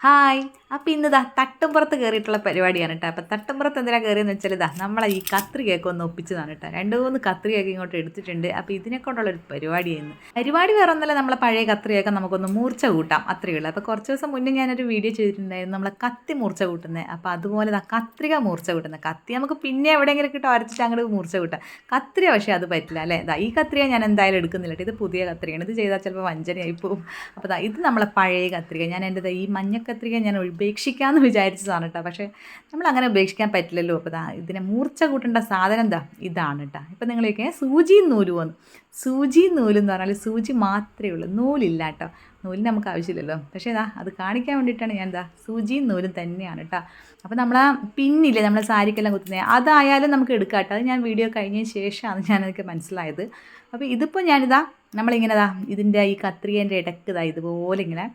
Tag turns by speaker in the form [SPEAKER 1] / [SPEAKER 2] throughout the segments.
[SPEAKER 1] Hi അപ്പോൾ ഇന്ന് ഇതാ തട്ടുംപുറത്ത് കയറിയിട്ടുള്ള പരിപാടിയാണ് കേട്ടോ. അപ്പോൾ തട്ടുംപുറത്ത് എന്തിനാണ് കയറിയെന്ന് വെച്ചാൽ ഇതാ നമ്മളെ ഈ കത്രികയൊക്കെ ഒന്ന് ഒപ്പിച്ചതാണ് കേട്ടോ. രണ്ട് മൂന്ന് കത്രികയൊക്കെ ഇങ്ങോട്ട് എടുത്തിട്ടുണ്ട്. അപ്പോൾ ഇതിനെ കൊണ്ടുള്ള ഒരു പരിപാടിയായിരുന്നു. പരിപാടി വേറെ ഒന്നല്ല നമ്മളെ പഴയ കത്രികയൊക്കെ നമുക്കൊന്ന് മൂർച്ച കൂട്ടാം. അത്രയേ ഉള്ളൂ. അപ്പോൾ കുറച്ച് ദിവസം മുന്നേ ഞാനൊരു വീഡിയോ ചെയ്തിട്ടുണ്ടായിരുന്നു നമ്മളെ കത്തി മൂർച്ച കൂട്ടുന്നത് അപ്പോൾ അതുപോലെ ഇതാ കത്രിക മൂർച്ച കൂട്ടുന്നത് കത്തി നമുക്ക് പിന്നെ എവിടെയെങ്കിലും കിട്ടും അരച്ചിട്ട് അങ്ങോട്ട് മൂർച്ച കൂട്ടാം. കത്രിക പക്ഷേ അത് പറ്റില്ല അല്ലേ? ഇതാ ഈ കത്രിക ഞാൻ എന്തായാലും എടുക്കുന്നില്ല ഇത് പുതിയ കത്രികയാണ്. ഇത് ചെയ്താൽ ചിലപ്പോൾ വഞ്ചനയായി പോകും അപ്പോൾ ഇത് നമ്മളെ പഴയ കത്രിക. ഞാൻ എന്റെ ഈ മഞ്ഞ കത്രിക ഞാൻ ഉപേക്ഷിക്കാമെന്ന് വിചാരിച്ചതാണ് കേട്ടോ പക്ഷേ നമ്മൾ അങ്ങനെ ഉപേക്ഷിക്കാൻ പറ്റില്ലല്ലോ. അപ്പോൾ ഇതിനെ മൂർച്ച കൂട്ടേണ്ട സാധനം എന്താ ഇതാണ് കേട്ടോ ഇപ്പം നിങ്ങളൊക്കെ സൂചി നൂൽ വന്നു സൂചി നൂൽ എന്ന് പറഞ്ഞാൽ സൂചി മാത്രമേ ഉള്ളൂ. നൂലില്ല കേട്ടോ നൂലിന് നമുക്ക് ആവശ്യമില്ലല്ലോ. പക്ഷേ ഇതാ അത് കാണിക്കാൻ വേണ്ടിയിട്ടാണ് ഞാൻ എന്താ സൂചിയും നൂലും തന്നെയാണ് കേട്ടോ അപ്പോൾ നമ്മൾ ആ പിന്നില്ലേ നമ്മളെ സാരിക്കെല്ലാം കുത്തുന്നത് അതായാലും നമുക്ക് എടുക്കാം കേട്ടോ അത് ഞാൻ വീഡിയോ കഴിഞ്ഞതിന് ശേഷമാണ് ഞാനതൊക്കെ മനസ്സിലായത്. അപ്പോൾ ഇതിപ്പോൾ ഞാനിതാ നമ്മളിങ്ങനെ ഇതാ ഇതിന്റെ ഈ കത്രികേന്റെ ഇടയ്ക്ക് ഇതാ ഇതുപോലെ ഇങ്ങനെ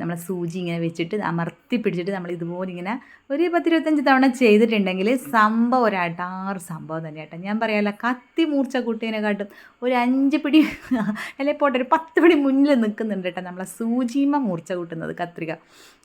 [SPEAKER 1] നമ്മളെ സൂചി ഇങ്ങനെ വെച്ചിട്ട് അമർത്തി പിടിച്ചിട്ട് നമ്മൾ ഇതുപോലെ ഇങ്ങനെ ഒരു പത്തിരുപത്തഞ്ച് തവണ ചെയ്തിട്ടുണ്ടെങ്കിൽ സംഭവം ഒരു അടാറ് സംഭവം തന്നെ കേട്ടോ. ഞാൻ പറയാമല്ല കത്തി മൂർച്ച കുട്ടീനെ കാട്ടും ഒരു അഞ്ച് പിടി അല്ലെ പോട്ടെ ഒരു പത്ത് പിടി മുന്നിൽ നിൽക്കുന്നുണ്ട് കേട്ടോ നമ്മളെ സൂചിമ മൂർച്ച കൂട്ടുന്നത് കത്രിക.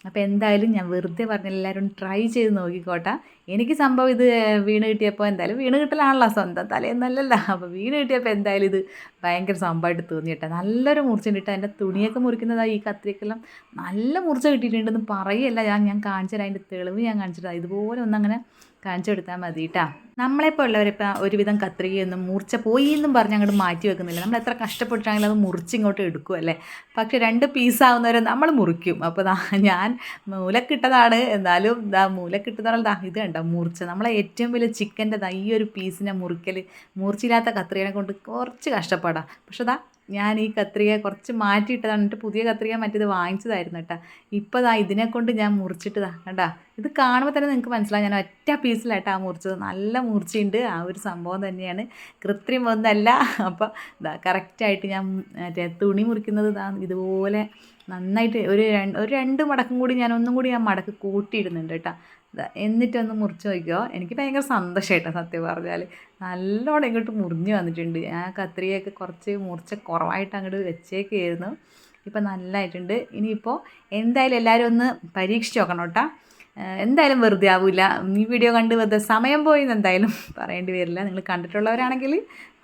[SPEAKER 1] അപ്പോൾ എന്തായാലും ഞാൻ വെറുതെ പറഞ്ഞ എല്ലാവരും ട്രൈ ചെയ്ത് നോക്കിക്കോട്ടെ. എനിക്ക് സംഭവം ഇത് വീണ് കിട്ടിയപ്പോൾ എന്തായാലും വീണ് കിട്ടലാണല്ലോ സ്വന്തം തലേന്നല്ലല്ലോ. അപ്പോൾ വീണ് കിട്ടിയപ്പോൾ എന്തായാലും ഇത് ഭയങ്കര സംഭവമായിട്ട് തോന്നി കേട്ടോ. നല്ലൊരു മൂർച്ച ഉണ്ട് എന്റെ തുണിയൊക്കെ മുറിക്കുന്നതായി ഈ കത്രിക്കെല്ലാം നല്ല മുറിച്ച കിട്ടിയിട്ടുണ്ടെന്ന് പറയല്ല. ഞാൻ ഞാൻ കാണിച്ചത് അതിന്റെ തെളിവ് ഞാൻ കാണിച്ചിട്ട് ഇതുപോലെ ഒന്നങ്ങനെ കാണിച്ചു കൊടുത്താൽ മതി കേട്ടോ നമ്മളെപ്പോൾ ഇപ്പം ഒരുവിധം കത്രികയൊന്നും മുറിച്ച പോയി എന്നും പറഞ്ഞ് അങ്ങോട്ട് മാറ്റി വെക്കുന്നില്ല. നമ്മൾ എത്ര കഷ്ടപ്പെട്ടാണെങ്കിലും അത് മുറിച്ച് ഇങ്ങോട്ട് എടുക്കുമല്ലേ പക്ഷേ രണ്ട് പീസാവുന്നവരെ നമ്മൾ മുറിക്കും. അപ്പോൾ ഞാൻ മൂലക്കിട്ടതാണ്. എന്നാലും ദാ മൂലക്കിട്ടതാണ് ദാ ഇത് കണ്ട? മൂർച്ച. നമ്മളെ ഏറ്റവും വലിയ ചിക്കന്റെ ദാ ഈ ഒരു പീസിനെ മുറിക്കൽ മൂർച്ചയില്ലാത്ത കത്രികനെ കൊണ്ട് കുറച്ച് കഷ്ടപ്പാടാണ് പക്ഷേ ദാ ഞാൻ ഈ കത്രിക കുറച്ച് മാറ്റിയിട്ടതാണ്. എന്നിട്ട് പുതിയ കത്രിക മറ്റേത് വാങ്ങിച്ചതായിരുന്നു കേട്ടോ. ഇപ്പോൾ ദാ ഇതിനെ കൊണ്ട് ഞാൻ മുറിച്ചിട്ടതാ കണ്ടാ. ഇത് കാണുമ്പോൾ തന്നെ നിങ്ങൾക്ക് മനസ്സിലാവും. ഞാൻ ഒറ്റ പീസിലായിട്ടാണ് മുറിച്ചത്. നല്ല മൂർച്ചയുണ്ട്. ആ ഒരു സംഭവം തന്നെയാണ്. കൃത്രിമൊന്നല്ല അപ്പോൾ ഇതാ കറക്റ്റായിട്ട് ഞാൻ മറ്റേ തുണി മുറിക്കുന്നത് ഇതാ ഇതുപോലെ നന്നായിട്ട് ഒരു ഒരു രണ്ട് മടക്കും കൂടി ഞാൻ ഒന്നും കൂടി ഞാൻ മടക്ക് കൂട്ടിയിടുന്നുണ്ട് കേട്ടോ. എന്നിട്ടൊന്ന് മുറിച്ച് നോക്കിയോ എനിക്ക് ഭയങ്കര സന്തോഷമായിട്ടോ സത്യം പറഞ്ഞാൽ നല്ലോണം ഇങ്ങോട്ട് മുറിഞ്ഞ് വന്നിട്ടുണ്ട്. ഞാൻ കത്രിയൊക്കെ കുറച്ച് മുറിച്ച കുറവായിട്ട് അങ്ങോട്ട് വെച്ചേക്കായിരുന്നു. ഇപ്പം നല്ലതായിട്ടുണ്ട് ഇനിയിപ്പോൾ എന്തായാലും എല്ലാവരും ഒന്ന് പരീക്ഷിച്ച് നോക്കണം കേട്ടോ. എന്തായാലും വെറുതെ ആവില്ല ഈ വീഡിയോ കണ്ട് വെറുതെ സമയം പോയി എന്തായാലും പറയേണ്ടി വരില്ല. നിങ്ങൾ കണ്ടിട്ടുള്ളവരാണെങ്കിൽ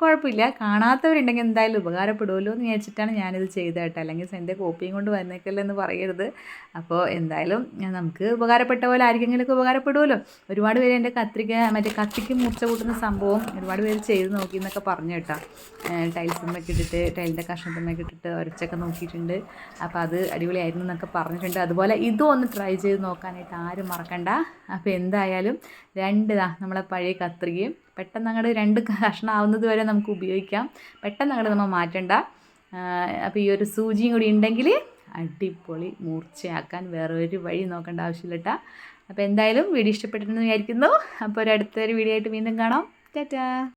[SPEAKER 1] കുഴപ്പമില്ല. കാണാത്തവരുണ്ടെങ്കിൽ എന്തായാലും ഉപകാരപ്പെടുമല്ലോ എന്ന് വിചാരിച്ചിട്ടാണ് ഞാനിത് ചെയ്തത് കേട്ടോ അല്ലെങ്കിൽ എന്റെ കോപ്പിയും കൊണ്ട് വന്നേക്കല്ലോ എന്ന് പറയരുത്. അപ്പോൾ എന്തായാലും നമുക്ക് ഉപകാരപ്പെട്ട പോലെ ആർക്കെങ്കിലുമൊക്കെ ഉപകാരപ്പെടുമല്ലോ. ഒരുപാട് പേര് എന്റെ കത്രിക മറ്റേ കത്തിക്ക് മൂർച്ച കൂട്ടുന്ന സംഭവം ഒരുപാട് പേര് ചെയ്ത് നോക്കി എന്നൊക്കെ പറഞ്ഞു കേട്ടോ. ടൈൽസുമ്മൊക്കെ ഇട്ടിട്ട് ടൈലിന്റെ കഷ്ണത്തുമ്മൊക്കെ ഇട്ടിട്ട് ഒരച്ചൊക്കെ നോക്കിയിട്ടുണ്ട്. അപ്പോൾ അത് അടിപൊളിയായിരുന്നു എന്നൊക്കെ പറഞ്ഞിട്ടുണ്ട്. അതുപോലെ ഇതും ഒന്ന് ട്രൈ ചെയ്ത് നോക്കാനായിട്ട് ആരും മറക്കണ്ട. അപ്പോൾ എന്തായാലും രണ്ട് നമ്മളെ പഴയ കത്രികയും പെട്ടെന്ന് അങ്ങോട്ട് രണ്ട് കഷ്ണമാവുന്നത് വരെ നമുക്ക് ഉപയോഗിക്കാം. പെട്ടെന്ന് അങ്ങോട്ട് നമ്മൾ മാറ്റണ്ട. അപ്പോൾ ഈ ഒരു സൂചിയും കൂടി ഉണ്ടെങ്കിൽ അടിപൊളി മൂർച്ചയാക്കാൻ വേറെ ഒരു വഴി നോക്കേണ്ട ആവശ്യമില്ല കേട്ടോ അപ്പോൾ എന്തായാലും വീഡിയോ ഇഷ്ടപ്പെട്ടിട്ടുണ്ടെന്ന് വിചാരിക്കുന്നു. അപ്പോൾ ഒരു അടുത്തൊരു വീഡിയോ ആയിട്ട് വീണ്ടും കാണാം. ടാറ്റാ.